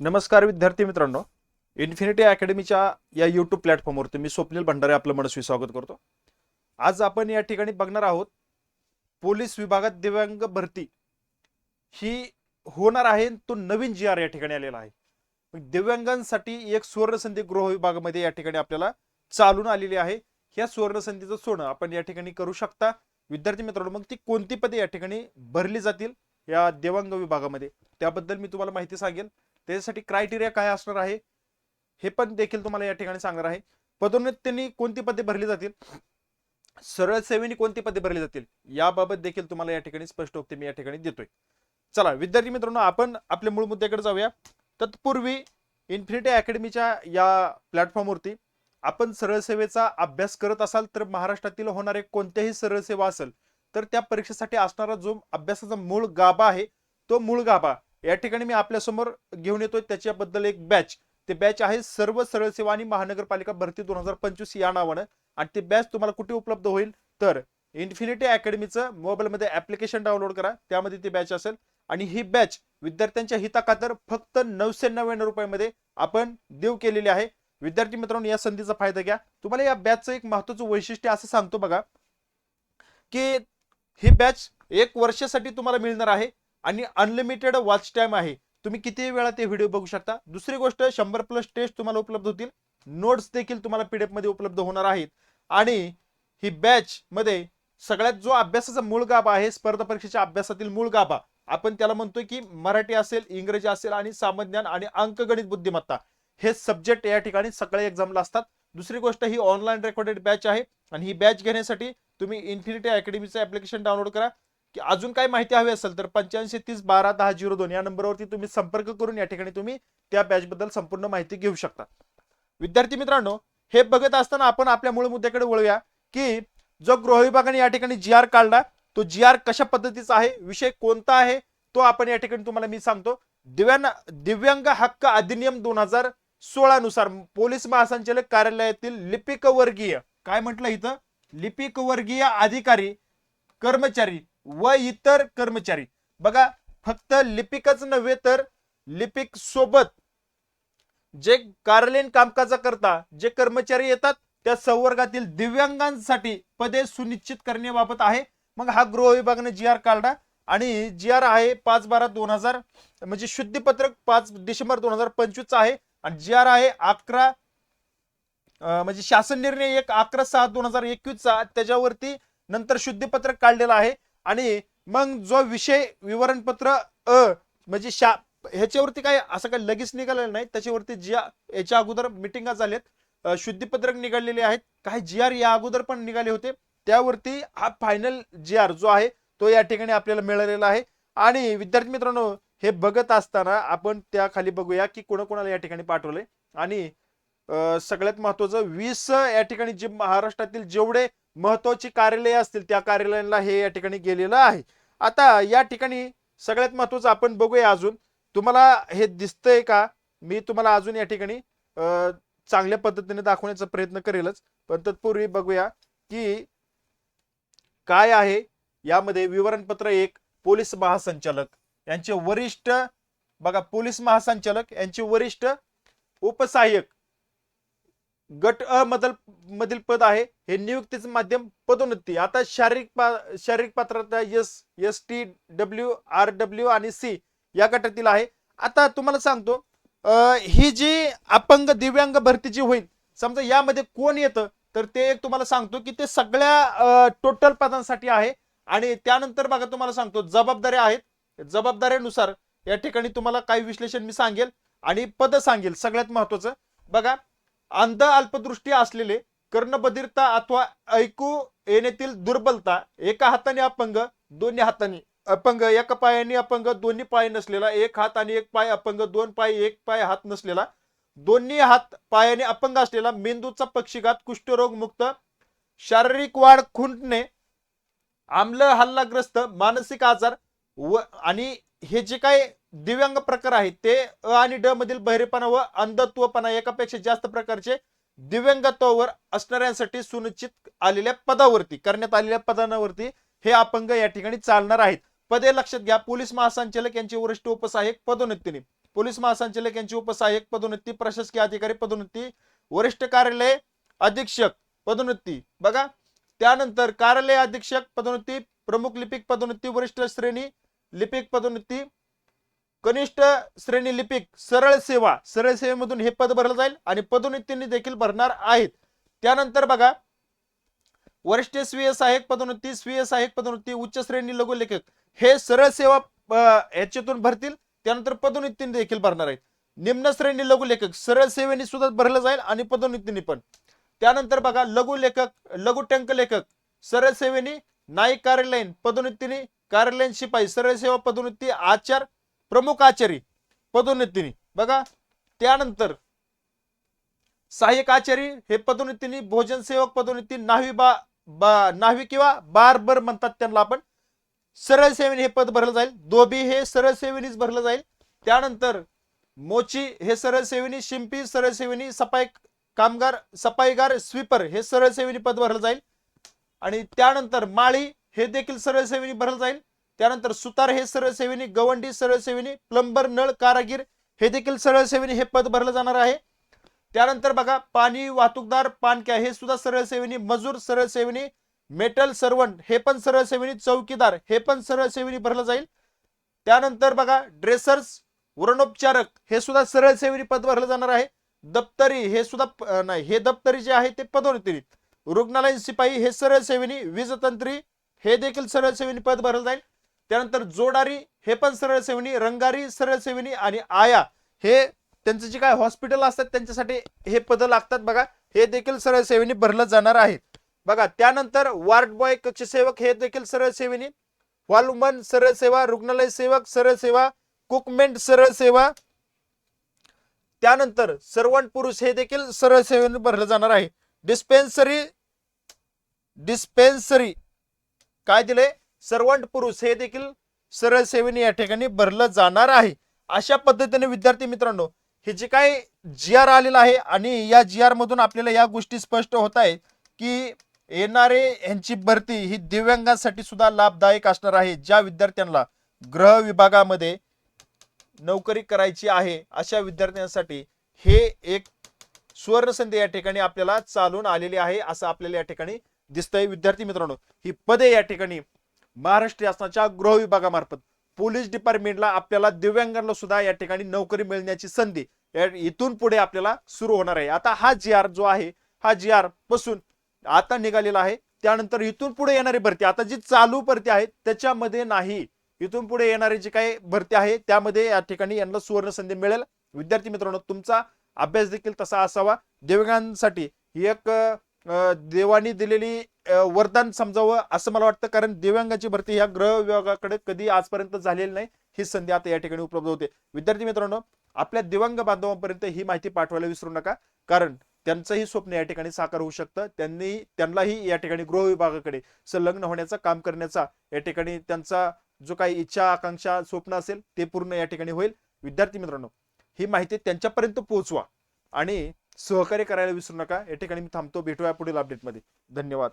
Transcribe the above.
नमस्कार विद्यार्थी मित्रांनो. इन्फिनिटी अकॅडमीच्या या यूट्यूब प्लॅटफॉर्मवरती मी स्वप्नील भंडारे आपलं मनस्वी स्वागत करतो. आज आपण या ठिकाणी बघणार आहोत पोलीस विभागात दिव्यांग भरती ही होणार आहे तो नवीन जी आर या ठिकाणी आलेला आहे. दिव्यांगांसाठी एक सुवर्णसंधी गृह विभागामध्ये या ठिकाणी आपल्याला चालून आलेली आहे. ह्या सुवर्णसंधीचं सोनं आपण या ठिकाणी करू शकता. विद्यार्थी मित्रांनो मग ती कोणती पदे या ठिकाणी भरली जातील या दिव्यांग विभागामध्ये? त्याबद्दल मी तुम्हाला माहिती सांगेल. त्याच्यासाठी क्रायटेरिया काय असणार आहे? हे पण देखील तुम्हाला या ठिकाणी सांगणार आहे. पदोन्नतींनी कोणती पदे भरली जातील? सरळ सेवेने कोणती पदे भरली जातील? याबाबत देखील तुम्हाला या ठिकाणी स्पष्टोक्ती मी या ठिकाणी देतोय. चला विद्यार्थी मित्रांनो आपण आपल्या मूळ मुद्द्याकडे जाऊया. तत्पूर्वी इन्फिनिटी अकॅडमीच्या या प्लॅटफॉर्मवरती आपण सरळ सेवेचा अभ्यास करत असाल तर महाराष्ट्रातील होणारे कोणत्याही सरळ सेवा असेल तर त्या परीक्षेसाठी असणारा जो अभ्यासाचा मूळ गाभा आहे तो मूळ गाभा या ठिकाणी मी आपल्यासमोर घेऊन येतोय. त्याच्याबद्दल एक बॅच ते बॅच आहे सर्व सरळ सेवा आणि महानगरपालिका भरती दोन हजार पंचवीस या नावानं. आणि ते बॅच तुम्हाला कुठे उपलब्ध होईल? तर इन्फिनिटी अकॅडमीचं मोबाईलमध्ये ऍप्लिकेशन डाउनलोड करा. त्यामध्ये ती बॅच असेल. आणि ही बॅच विद्यार्थ्यांच्या हिताखातर फक्त नऊशे नव्याण्णव रुपयामध्ये आपण देऊ केलेली आहे. विद्यार्थी मित्रांनो या संधीचा फायदा घ्या. तुम्हाला या बॅचचं एक महत्वाचं वैशिष्ट्य असं सांगतो बघा की ही बॅच एक वर्षासाठी तुम्हाला मिळणार आहे. आणि अनलिमिटेड वॉच टाइम आहे. तुम्ही किती वेळा ते व्हिडिओ बघू शकता? दुसरी गोष्ट शंभर प्लस टेस्ट तुम्हाला उपलब्ध होतील. नोट्स देखील तुम्हाला पीडीएफमध्ये उपलब्ध होणार आहेत. आणि ही बॅच मध्ये सगळ्यात जो अभ्यासाचा मूळ गाभा आहे स्पर्धा परीक्षेच्या अभ्यासातील मूळ गाभा आपण त्याला म्हणतोय की मराठी असेल इंग्रजी असेल आणि सामान्य आणि अंकगणित बुद्धिमत्ता हे सब्जेक्ट या ठिकाणी सगळे एक्झामला असतात. दुसरी गोष्ट ही ऑनलाईन रेकॉर्डेड बॅच आहे. आणि ही बॅच घेण्यासाठी तुम्ही इन्फिनिटी अकॅडमीचं ऍप्लिकेशन डाउनलोड करा. की अजून काही माहिती हवी असेल तर पंच्याऐंशी तीस बारा दहा झिरो दोन या नंबरवरती तुम्ही संपर्क करून या ठिकाणी तुम्ही त्या बॅचबद्दल संपूर्ण माहिती घेऊ शकता. विद्यार्थी मित्रांनो हे बघत असताना आपण आपल्या मूळ मुद्द्याकडे वळूया की जो गृह विभागाने या ठिकाणी जी आर काढला तो जी आर कशा पद्धतीचा आहे विषय कोणता आहे तो आपण या ठिकाणी तुम्हाला मी सांगतो. दिव्यां दिव्यांग हक्क अधिनियम दोन हजार सोळा नुसार पोलीस महासंचालक कार्यालयातील लिपिक वर्गीय काय म्हटलं इथं? लिपिक वर्गीय अधिकारी कर्मचारी व इतर कर्मचारी. बघा फक्त लिपिकच नव्हे तर लिपिक सोबत जे कार्यालयीन कामकाजा करता जे कर्मचारी येतात त्या संवर्गातील दिव्यांगांसाठी पदे सुनिश्चित करण्याबाबत आहे. मग हा गृह विभागाने जी आर काढला आणि जी आर आहे पाच बारा दोन हजार म्हणजे शुद्धीपत्रक पाच डिसेंबर दोन हजार पंचवीस आहे आणि जी आर आहे अकरा म्हणजे शासन निर्णय एक अकरा सहा दोन हजार एकवीसचा त्याच्यावरती नंतर शुद्धीपत्रक काढलेलं आहे. आणि मग जो विषय विवरणपत्र अ म्हणजे शा ह्याच्यावरती काय असं काही लगेच निघालेलं नाही. त्याच्यावरती जी याच्या अगोदर मिटिंगा झाल्यात शुद्धीपत्रक निघालेले आहेत. काही जी आर या अगोदर पण निघाले होते. त्यावरती हा फायनल जी आर जो आहे तो या ठिकाणी आपल्याला मिळालेला आहे. आणि विद्यार्थी मित्रांनो हे बघत असताना आपण त्या खाली बघूया की कोणाकोणाला या ठिकाणी पाठवलंय. आणि सगळ्यात महत्वाचं वीस या ठिकाणी जे महाराष्ट्रातील जेवढे महत्वाची कार्यालये असतील त्या कार्यालयांना हे या ठिकाणी गेलेलं आहे. आता या ठिकाणी सगळ्यात महत्वाचं आपण बघूया अजून. तुम्हाला हे दिसतंय का? मी तुम्हाला अजून या ठिकाणी चांगल्या पद्धतीने दाखवण्याचा प्रयत्न करेलच. पण तत्पूर्वी बघूया की काय आहे? यामध्ये विवरणपत्र एक पोलीस महासंचालक. यांचे वरिष्ठ बघा पोलीस महासंचालक यांचे वरिष्ठ उपसहाय्यक गट अ मधल मधील पद आहे. हे नियुक्तीचं माध्यम पदोन्नती. आता शारीरिक पा- शारीरिक पात्रता S S T W R W आणि सी या गटातील आहे. आता तुम्हाला सांगतो ही जी अपंग दिव्यांग भरती जी होईल समजा यामध्ये कोण येतं तर ते एक तुम्हाला सांगतो की ते सगळ्या टोटल पदांसाठी आहे. आणि त्यानंतर बघा तुम्हाला सांगतो जबाबदाऱ्या आहेत. जबाबदाऱ्यानुसार या ठिकाणी तुम्हाला काही विश्लेषण मी सांगेल आणि पद सांगेल सगळ्यात महत्वाचं. बघा अंध अल्पदृष्टी असलेले कर्णबधिरता अथवा ऐकू येण्यातील दुर्बलता एका हाताने अपंग दोन्ही हाताने अपंग एका पायाने अपंग दोन्ही पाय नसलेला एक हात आणि एक पाय अपंग दोन पाय एक पाय हात नसलेला दोन्ही हात पायाने अपंग असलेला मेंदूचा पक्षीघात कुष्ठरोग मुक्त शारीरिक वाढ खुंटणे आम्ल हल्लाग्रस्त मानसिक आजार व आणि हे जे काय दिव्यांग प्रकार आहेत. ते अ आणि ड मधील बहिरेपणा व अंधत्वपणा एकापेक्षा जास्त प्रकारचे दिव्यांगत्वावर असणाऱ्यांसाठी सुनिश्चित आलेल्या पदावरती करण्यात आलेल्या पदांवरती हे अपंग या ठिकाणी चालणार आहेत. पदे लक्षात घ्या. पोलीस महासंचालक यांचे वरिष्ठ उपसहाय्यक पदोन्नतीने. पोलीस महासंचालक यांची उपसहाय्यक पदोन्नती प्रशासकीय अधिकारी पदोन्नती वरिष्ठ कार्यालय अधीक्षक पदोन्नती. बघा त्यानंतर कार्यालय अधीक्षक पदोन्नती प्रमुख लिपिक पदोन्नती वरिष्ठ श्रेणी लिपिक पदोन्नती कनिष्ठ श्रेणी लिपिक सरळ सेवा सरळ सेवेमधून हे पद भरलं जाईल आणि पदोन्नतींनी देखील भरणार आहेत. त्यानंतर बघा वरिष्ठ स्वीय सहाय्यक पदोन्नती स्वीय सहाय्यक पदोन्नती उच्च श्रेणी लघु लेखक हे सरळ सेवा ह्याच्यातून भरतील. त्यानंतर पदोन्नतीने देखील भरणार आहेत. निम्न श्रेणी लघु लेखक सरळ सेवेने सुद्धा भरलं जाईल आणि पदोन्नतीने पण. त्यानंतर बघा लघु लेखक लघु टंक लेखक सरळ सेवेने नाईक कार्यालयीन पदोन्नतीने कार्यालयीन शिपाई सरळ सेवा पदोन्नती आचार प्रमुख आचारी पदोन्नतीने. बघा त्यानंतर सहाय्यक आचारी हे पदोन्नतीने भोजन सेवक पदोन्नती नाहवी बा, बा नाहवी किंवा बारबर म्हणतात त्यांना आपण. सरळ सेवेने हे पद भरलं जाईल. दोबी हे सरळ सेवेनीच भरलं जाईल. त्यानंतर मोची हे सरळ सेवेनी शिंपी सरळ सेवेनी सफाई कामगार सफाईगार स्वीपर हे सरळ सेवेनी पद भरलं जाईल. आणि त्यानंतर माळी हे देखील सरळ सेवेनी भरलं जाईल. त्यानंतर सुतार हे सरळसेवीनी गवंडी सरळसेवीनी प्लंबर नळ कारागीर हे देखील सरळसेवीनी हे पद भरलं जाणार आहे. त्यानंतर बघा पाणी वाहतूकदार पाणक्या हे सुद्धा सरळसेवीनी मजूर सरळसेवीनी मेटल सर्वंट हे पण सरळसेवीनी चौकीदार हे पण सरळसेवीनी भरलं जाईल. त्यानंतर बघा ड्रेसर्स वरणोपचारक हे सुद्धा सरळसेवीनी पद भरलं जाणार आहे. दप्तरी हे सुद्धा प- नाही हे दप्तरी जे आहे ते पदोन्नती रुग्णालयीन शिपाई हे सरळसेवेनी वीजतंत्री हे देखील सरळसेवेनी पद भरलं जाईल. त्यानंतर जोडारी हे पण सरळ सेवनी रंगारी सरळ सेवनी आणि आया हे त्यांचं जे काय हॉस्पिटल असतात त्यांच्यासाठी हे पदं लागतात बघा. हे देखील सरळ सेवेनी भरलं जाणार आहे. बघा त्यानंतर वार्ड बॉय कक्षसेवक हे देखील सरळ सेवेनी. वॉलमन सरळ सेवा रुग्णालय सेवक सरळ सेवा कुकमेंट सरळ सेवा. त्यानंतर सर्वंट पुरुष हे देखील सरळ सेवेने भरलं जाणार आहे. Dispensary dispensary. काय दिले सर्वंट पुरुष हे देखील सरळ सेवेने या ठिकाणी भरलं जाणार आहे. अशा पद्धतीने विद्यार्थी मित्रांनो हे जे काय जी आर आलेलं आहे आणि या जी आर मधून आपल्याला या गोष्टी स्पष्ट होत आहे की येणारे यांची भरती ही दिव्यांगांसाठी सुद्धा लाभदायक असणार आहे ज्या विद्यार्थ्यांना ग्रह विभागामध्ये नोकरी करायची आहे अशा विद्यार्थ्यांसाठी हे एक सुवर्ण संधी या ठिकाणी आपल्याला चालून आलेली आहे असं आपल्याला या ठिकाणी दिसतंय. विद्यार्थी मित्रांनो ही पदे या ठिकाणी महाराष्ट्र शासनाच्या गृह विभागामार्फत पोलीस डिपार्टमेंटला आपल्याला दिव्यांगांना सुद्धा या ठिकाणी नोकरी मिळण्याची संधी इथून पुढे आपल्याला सुरू होणार आहे. आता हा जी आर जो आहे हा जी आरपासून आता निघालेला आहे. त्यानंतर इथून पुढे येणारी भरती आता जी चालू भरती आहे त्याच्यामध्ये नाही. इथून पुढे येणारी जी काही भरती आहे त्यामध्ये या ठिकाणी यांना सुवर्ण संधी मिळेल. विद्यार्थी मित्रांनो तुमचा अभ्यास देखील तसा असावा. दिव्यांगांसाठी ही एक देवानी दिलेली वरदान समजावं असं मला वाटतं. कारण दिव्यांगाची भरती ह्या ग्रह विभागाकडे कधी आजपर्यंत झालेली नाही. ही संधी आता या ठिकाणी उपलब्ध होते. विद्यार्थी मित्रांनो आपल्या दिव्यांग बांधवांपर्यंत ही माहिती पाठवायला विसरू नका. कारण त्यांचंही स्वप्न या ठिकाणी साकार होऊ शकतं. त्यांनी त्यांनाही या ठिकाणी गृह विभागाकडे संलग्न होण्याचं काम करण्याचा या ठिकाणी त्यांचा जो काही इच्छा आकांक्षा स्वप्न असेल ते पूर्ण या ठिकाणी होईल. विद्यार्थी मित्रांनो ही माहिती त्यांच्यापर्यंत पोहोचवा आणि सहकार्य करायला विसरू नका. या ठिकाणी मी थांबतो. भेटूया पुढील अपडेटमध्ये धन्यवाद.